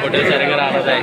Photo సరిగా రాలేదాయి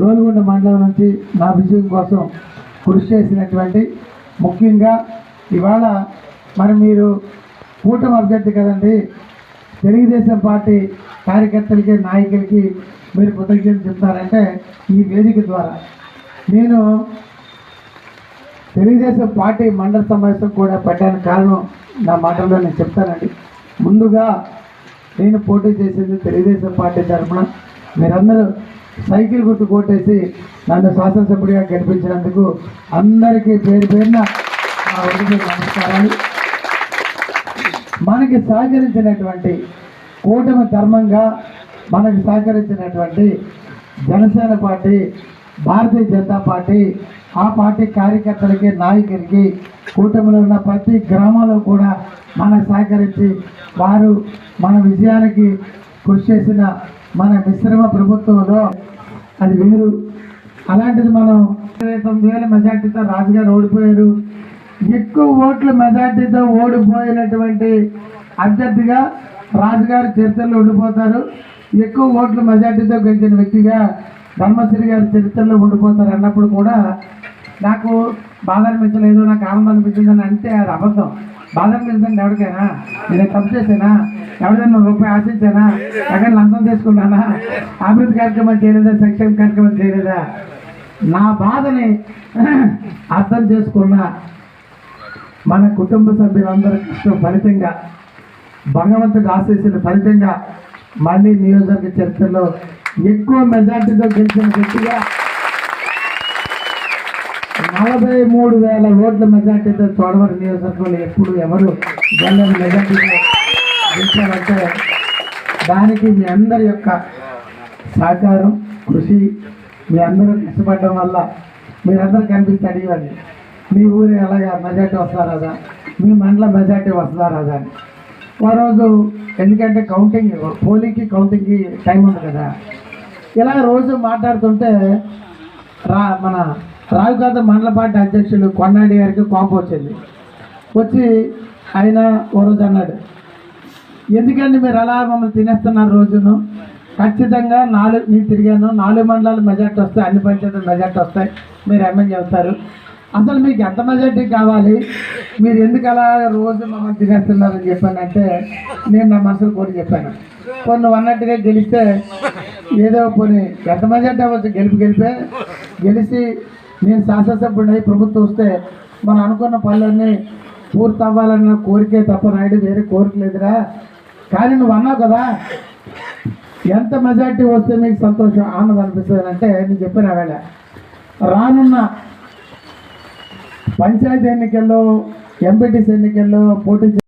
రోల్గొండ మండలం నుంచి నా విజయం కోసం కృషి చేసినటువంటి ముఖ్యంగా ఇవాళ మరి మీరు కూటమి అభ్యర్థి కదండి తెలుగుదేశం పార్టీ కార్యకర్తలకి నాయకులకి మీరు కృతజ్ఞతలు చెప్తారంటే ఈ వేదిక ద్వారా. నేను తెలుగుదేశం పార్టీ మండల సమావేశం కూడా పెట్టడానికి కారణం నా మాటల్లో నేను చెప్తానండి. ముందుగా నేను పోటీ చేసింది తెలుగుదేశం పార్టీ తరఫున. మీరందరూ సైకిల్ గుర్తు కొట్టేసి నన్ను శాసనసభ్యుడిగా గెలిపించినందుకు అందరికీ పేరు పేరున నమస్కారాలు. మనకి సహకరించినటువంటి కూటమి ధర్మంగా మనకి సహకరించినటువంటి జనసేన పార్టీ భారతీయ జనతా పార్టీ ఆ పార్టీ కార్యకర్తలకి నాయకులకి కూటమిలో ఉన్న ప్రతి గ్రామంలో కూడా మనకు సహకరించి వారు మన విజయానికి కృషి చేసిన మన మిశ్రమ ప్రభుత్వంలో అది వేరు. అలాంటిది మనం ఇరవై తొమ్మిది వేల మెజార్టీతో రాజుగారు ఓడిపోయారు. ఎక్కువ ఓట్ల మెజార్టీతో ఓడిపోయినటువంటి అభ్యర్థిగా రాజుగారు చరిత్రలో ఉండిపోతారు. ఎక్కువ ఓట్ల మెజార్టీతో గెలిచిన వ్యక్తిగా ధర్మశ్రీ గారి చరిత్రలో ఉండిపోతారు అన్నప్పుడు కూడా నాకు బాధ అనిపించలేదు నాకు ఆనందం అనిపించిందని అంటే అది అబద్ధం. బాధ అనిపించండి ఎవరికైనా? నేను తప్పు చేసేనా ఎవరిదైనా రూపాయి ఆశించానా? ఎక్కడ లంచం తీసుకున్నానా? అభివృద్ధి కార్యక్రమం చేయలేదా? సంక్షేమ కార్యక్రమం చేయలేదా? నా బాధని అర్థం చేసుకున్న మన కుటుంబ సభ్యులందరి కష్టం ఫలితంగా భగవంతుడు ఆశీస్సుల ఫలితంగా మళ్ళీ నియోజకవర్గ చరిత్రలో ఎక్కువ మెజార్టీతో గెలిచిన వ్యక్తిగా నలభై మూడు వేల ఓట్ల మెజార్టీతో చోడవరం నియోజకవర్గంలో ఎప్పుడు ఎవరు గెలని మెజార్టీతో గెలిచారంటే దానికి మీ అందరి యొక్క సహకారం కృషి మీ అందరూ కష్టపడడం వల్ల మీరందరూ కనిపిస్తే అడిగేవాడి మీ ఊరు ఎలాగా మెజార్టీ వస్తుందా మీ మండలం మెజార్టీ వస్తారా అని. ఓ రోజు ఎందుకంటే కౌంటింగ్ పోలింగ్కి కౌంటింగ్కి టైం ఉంది కదా. ఇలా రోజు మాట్లాడుతుంటే రా మన రావుకాత మండల పార్టీ అధ్యక్షులు కొన్నాడి గారికి కోపం వచ్చింది. వచ్చి ఆయన ఓ రోజు అన్నాడు ఎందుకండి మీరు అలా మమ్మల్ని తినేస్తున్నారు రోజును? ఖచ్చితంగా నాలుగు నేను తిరిగాను. నాలుగు మండలాలు మెజార్టీ వస్తాయి అన్ని పంచాయతీలు మెజార్టీ వస్తాయి. మీరు ఎమ్మెల్యే అవుతారు అసలు మీకు ఎంత మెజార్టీ కావాలి? మీరు ఎందుకు అలా రోజు మమ్మల్ని తినేస్తున్నారని చెప్పానంటే నేను నా మనసులో కూడా చెప్పాను. కొన్ని అన్నట్టుగా గెలిస్తే ఏదో పోనీ ఎంత మెజార్టీ అవ్వచ్చు? గెలిపి గెలిపే. గెలిచి నేను శాసనసభ్యుడై ప్రభుత్వం వస్తే మనం అనుకున్న పనులన్నీ పూర్తి అవ్వాలన్న కోరికే తప్ప నాయుడు వేరే కోరిక లేదురా. కానీ నువ్వు అన్నావు కదా ఎంత మెజార్టీ వస్తే మీకు సంతోషం ఆనందం అనిపిస్తుంది అంటే నేను చెప్పిన వేళ. రానున్న పంచాయతీ ఎన్నికల్లో ఎంపీటీసీ ఎన్నికల్లో పోటీ